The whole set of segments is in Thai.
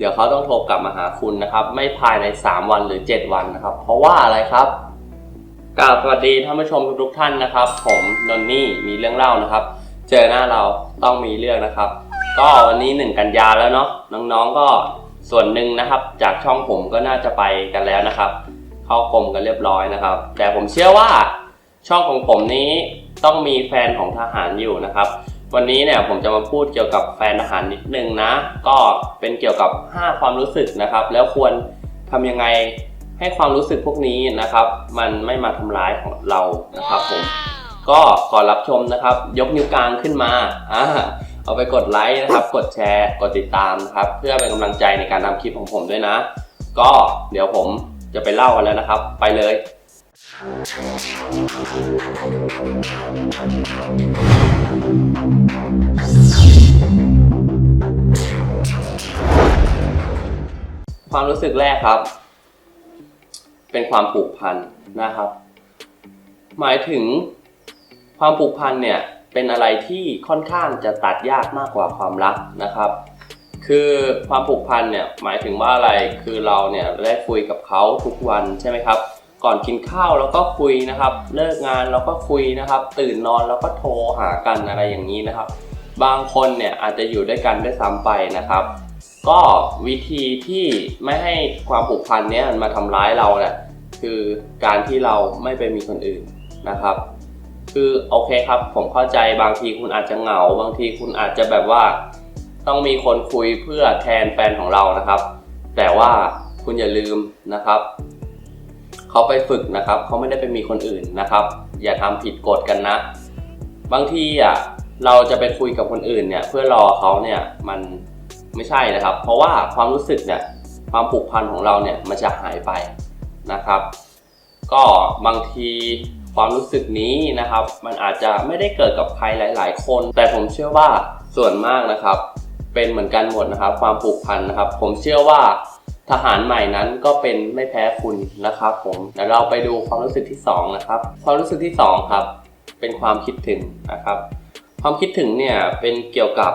เดี๋ยวเขาต้องโทรกลับมาหาคุณนะครับ ไม่ภายใน 3 วันหรือ 7 วันนะครับ เพราะว่าอะไรครับกราบสวัสดีท่านผู้ชมทุกๆท่านนะครับ ผมนนนี่มีเรื่องเล่านะครับ เจอหน้าเราต้องมีเรื่องนะครับ ก็วันนี้1กันยาแล้วเนาะน้องๆก็ส่วนหนึ่งนะครับ จากช่องผมก็น่าจะไปกันแล้วนะครับ เข้ากรมกันเรียบร้อยนะครับ แต่ผมเชื่อว่าช่องของผมนี้ต้องมีแฟนของทหารอยู่นะครับ วันนี้เนี่ยผมจะมาพูดเกี่ยวกับแฟนทหารนิดนึงนะ ก็เป็นเกี่ยวกับ 5 ความรู้สึกนะครับ แล้วควรทำยังไงให้ความรู้สึกพวกนี้นะครับ มันไม่มาทำร้ายของเรานะครับผมก็ก่อนรับชมนะครับ ยกนิ้วกลางขึ้นมาอ่าเอาไปกดไลค์นะครับ กดแชร์ กดติดตามนะครับ เพื่อเป็นกำลังใจในการทำคลิปของผมด้วยนะ ก็เดี๋ยวผมจะไปเล่ากันแล้วนะครับ ไปเลย ความรู้สึกแรกครับ เป็นความผูกพันนะครับ หมายถึงความผูกพันเนี่ยเป็นอะไรที่ค่อนข้างจะตัดยากมากกว่าความรักนะครับ คือความผูกพันเนี่ยหมายถึงว่าอะไรคือเราเนี่ยได้คุยกับเขาทุกวันใช่ไหมครับ ก่อนกินข้าวเราก็คุยนะครับ เลิกงานเราก็คุยนะครับ ตื่นนอนเราก็โทรหากันอะไรอย่างนี้นะครับ บางคนเนี่ยอาจจะอยู่ด้วยกันด้วยซ้ำไปนะครับ ก็วิธีที่ไม่ให้ความผูกพันเนี้ยมันมาทำร้ายเราเนี่ยคือการที่เราไม่ไปมีคนอื่นนะครับ คือโอเคครับผมเข้าใจบางทีคุณอาจจะเหงา บางทีคุณอาจจะแบบว่าต้องมีคนคุยเพื่อแทนแฟนของเรานะครับ แต่ว่าคุณอย่าลืมนะครับเขาไปฝึกนะครับเขาไม่ได้ไปมีคนอื่นนะครับ อย่าทำผิดกฎกันนะ บางทีอะเราจะไปคุยกับคนอื่นเนี่ยเพื่อรอเขาเนี่ยมัน ไม่ใช่นะครับ เพราะว่าความรู้สึกเนี่ยความผูกพันของเราเนี่ยมันจะหายไปนะครับ ก็บางทีความรู้สึกนี้นะครับ มันอาจจะไม่ได้เกิดกับใครหลาย ๆ คน แต่ผมเชื่อว่าส่วนมากนะครับ เป็นเหมือนกันหมดนะครับ ความผูกพันนะครับ ผมเชื่อว่าทหารใหม่นั้นก็เป็นไม่แพ้คุณนะครับ ผมเดี๋ยวเราไปดูความรู้สึกที่สองนะครับ ความรู้สึกที่สองครับ เป็นความคิดถึงนะครับ ความคิดถึงเนี่ยเป็นเกี่ยวกับ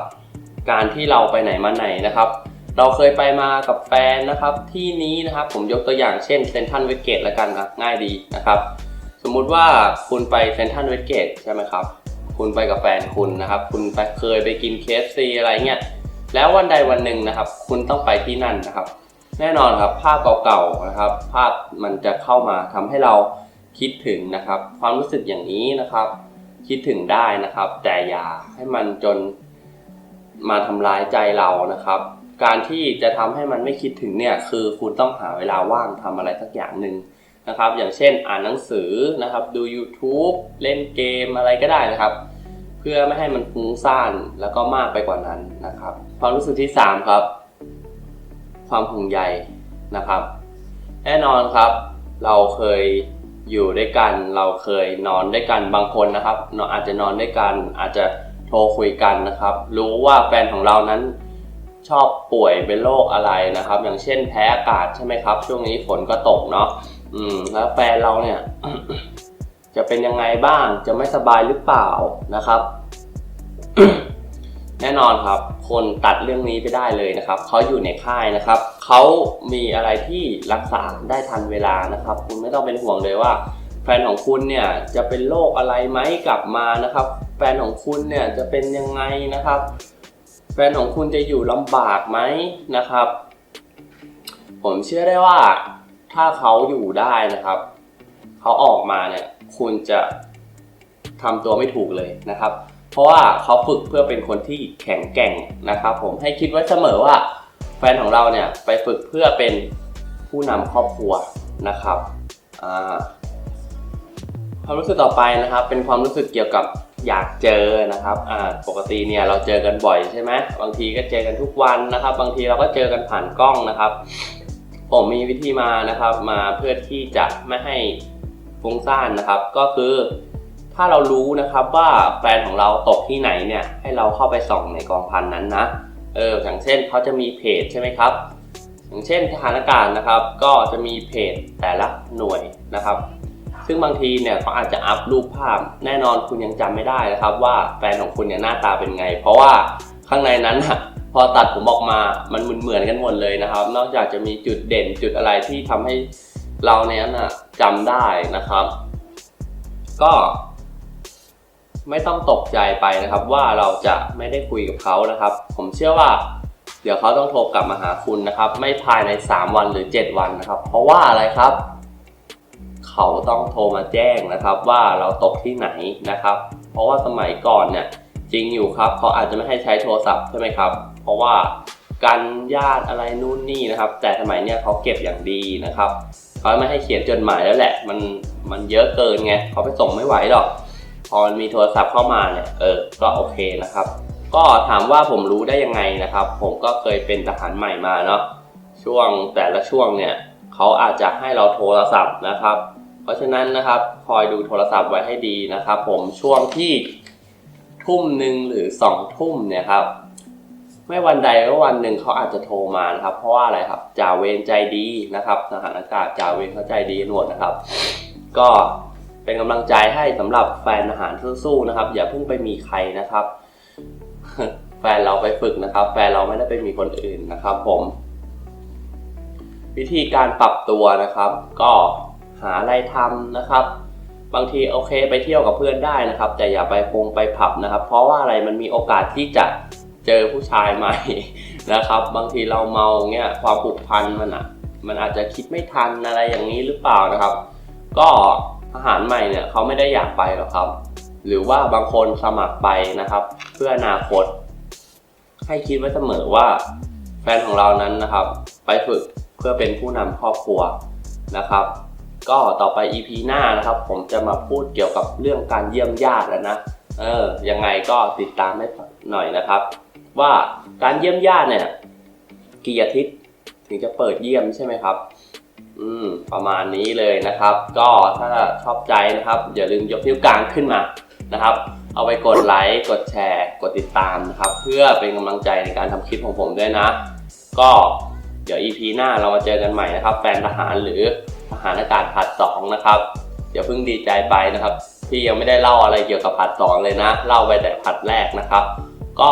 การที่เราไปไหนมาไหนนะครับ เราเคยไปมากับแฟนนะครับ ที่นี้นะครับผมยกตัวอย่างเช่นเซนทันเวสเกตแล้วกันนะง่ายดีนะครับ สมมุติว่าคุณไปเซนทันเวสเกตใช่ไหมครับ คุณไปกับแฟนคุณนะครับ คุณไปเคยไปกินเคฟซีอะไรเงี้ยแล้ววันใดวันหนึ่งนะครับ คุณต้องไปที่นั่นนะครับ แน่นอนครับภาพเก่าๆนะครับ ภาพมันจะเข้ามาทำให้เราคิดถึงนะครับ ความรู้สึกอย่างนี้นะครับ คิดถึงได้นะครับ แต่อย่าให้มันจน มาทำร้ายใจเรานะครับ การที่จะทำให้มันไม่คิดถึงเนี่ยคือคุณต้องหาเวลาว่างทำอะไรสักอย่างหนึ่งนะครับ อย่างเช่นอ่านหนังสือนะครับ ดู YouTube เล่นเกมอะไรก็ได้นะครับ เพื่อไม่ให้มันฟุ้งซ่านแล้วก็มากไปกว่านั้นนะครับ ความรู้สึกที่ 3 ครับ ความห่วงใยนะครับ แน่นอนครับ เราเคยอยู่ด้วยกัน เราเคยนอนด้วยกันบางคนนะครับเนอะอาจจะนอนด้วยกันอาจจะ โทรคุยกันนะครับ รู้ว่าแฟนของเรานั้นชอบป่วยเป็นโรคอะไรนะครับ อย่างเช่นแพ้อากาศใช่ไหมครับ ช่วงนี้ฝนก็ตกเนาะอืมแล้วแฟนเราเนี่ย จะเป็นยังไงบ้างจะไม่สบายหรือเปล่านะครับ แน่นอนครับ คนตัดเรื่องนี้ไปได้เลยนะครับเขาอยู่ในค่ายนะครับเขามีอะไรที่รักษาได้ทันเวลานะครับ คุณไม่ต้องเป็นห่วงเลยว่า แฟนของคุณเนี่ยจะเป็นโรคอะไรไหมกลับมานะครับ แฟนของคุณเนี่ยจะเป็นยังไงนะครับ แฟนของคุณจะอยู่ลำบากไหมนะครับ ผมเชื่อได้ว่าถ้าเขาอยู่ได้นะครับ เขาออกมาเนี่ยคุณจะทำตัวไม่ถูกเลยนะครับ เพราะว่าเขาฝึกเพื่อเป็นคนที่แข็งแกร่งนะครับ ผมให้คิดไว้เสมอว่า แฟนของเราเนี่ยไปฝึกเพื่อเป็นผู้นำครอบครัวนะครับความรู้สึกต่อไปนะครับ เป็นความรู้สึกเกี่ยวกับ อยากเจอนะครับปกติเนี่ยเราเจอกันบ่อยใช่ไหมบางทีก็เจอกันทุกวันนะครับ บางทีเราก็เจอกันผ่านกล้องนะครับ ผมมีวิธีมานะครับ มาเพื่อที่จะไม่ให้ฟุ้งซ่านนะครับ ก็คือถ้าเรารู้นะครับว่าแฟนของเราตกที่ไหนเนี่ยให้เราเข้าไปส่องในกองพันนั้นนะเอออย่างเช่นเขาจะมีเพจใช่ไหมครับ อย่างเช่นทหารอากาศนะครับ ก็จะมีเพจแต่ละหน่วยนะครับ ซึ่งบางทีเนี่ยเขาอาจจะอัพรูปภาพ แน่นอนคุณยังจำไม่ได้นะครับ ว่าแฟนของคุณเนี่ยหน้าตาเป็นไง เพราะว่าข้างในนั้นน่ะพอตัดผมออกมา มันเหมือนเหมือนกันหมดเลยนะครับ นอกจากจะมีจุดเด่นจุดอะไรที่ทำให้เราเนี้ยน่ะจำได้นะครับ ก็ ไม่ต้องตกใจไปนะครับ ว่าเราจะไม่ได้คุยกับเขานะครับ ผมเชื่อว่า เดี๋ยวเขาต้องโทรกลับมาหาคุณนะครับ ไม่ภายใน 3 วันหรือ 7 วันนะครับ เพราะว่าอะไรครับ เขาต้องโทรมาแจ้งนะครับว่าเราตกที่ไหนนะครับ เพราะว่าสมัยก่อนเนี่ยจริงอยู่ครับเขาอาจจะไม่ให้ใช้โทรศัพท์ใช่ไหมครับ เพราะว่าการญาติอะไรนู่นนี่นะครับ แต่สมัยเนี้ยเขาเก็บอย่างดีนะครับเขาไม่ให้เขียนจดหมายแล้วแหละ มันมันเยอะเกินไงเขาไปส่งไม่ไหวหรอกพอมีโทรศัพท์เข้ามาเนี่ยเออก็โอเคนะครับ ก็ถามว่าผมรู้ได้ยังไงนะครับ ผมก็เคยเป็นทหารใหม่มาเนาะช่วงแต่ละช่วงเนี่ยเขาอาจจะให้เราโทรศัพท์นะครับ เพราะฉะนั้นนะครับคอยดูโทรศัพท์ไว้ให้ดีนะครับ ผมช่วงที่ทุ่มหนึ่งหรือสองทุ่มเนี่ยครับ ไม่วันใดก็วันหนึ่งเขาอาจจะโทรมานะครับ เพราะว่าอะไรครับจ่าเวรใจดีนะครับทหารอากาศจ่าเวรเขาใจดีกันหมดนะครับ ก็เป็นกำลังใจให้สำหรับแฟนทหารสู้ๆนะครับ อย่าเพิ่งไปมีใครนะครับ แฟนเราไปฝึกนะครับ แฟนเราไม่ได้ไปมีคนอื่นนะครับ ผม วิธีการปรับตัวนะครับ ก็ หาอะไรทำนะครับ บางทีโอเคไปเที่ยวกับเพื่อนได้นะครับ แต่อย่าไปพงไปผับนะครับ เพราะว่าอะไรมันมีโอกาสที่จะเจอผู้ชายใหม่นะครับ บางทีเราเมาเงี้ยความผูกพันมันอะ มันอาจจะคิดไม่ทันอะไรอย่างนี้หรือเปล่านะครับ ก็ทหารใหม่เนี่ยเขาไม่ได้อยากไปหรอกครับ หรือว่าบางคนสมัครไปนะครับ เพื่ออนาคต ให้คิดไว้เสมอว่าแฟนของเรานั้นนะครับ ไปฝึกเพื่อเป็นผู้นำครอบครัวนะครับ ก็ต่อไป EP หน้านะครับ ผมจะมาพูดเกี่ยวกับเรื่องการเยี่ยมญาติแล้วนะเออยังไงก็ติดตามให้หน่อยนะครับ ว่าการเยี่ยมญาติเนี่ยกี่อาทิตย์ถึงจะเปิดเยี่ยมใช่ไหมครับ อืม ประมาณนี้เลยนะครับ ก็ถ้าชอบใจนะครับ อย่าลืมยกนิ้วกลางขึ้นมานะครับ เอาไปกดไลค์ กดแชร์ กดติดตามนะครับ เพื่อเป็นกำลังใจในการทำคลิปของผมด้วยนะ ก็เดี๋ยว EP หน้าเรามาเจอกันใหม่นะครับ แฟนทหารหรือ ทหารอากาศผัดสองนะครับอย่าเพิ่งดีใจไปนะครับที่ยังไม่ได้เล่าอะไรเกี่ยวกับผัดสองเลยนะ เล่าไปแต่ผัดแรกนะครับ ก็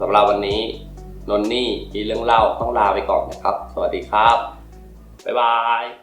สำหรับวันนี้นนนี่มีเรื่องเล่าต้องลาไปก่อนนะครับ สวัสดีครับบ๊ายบาย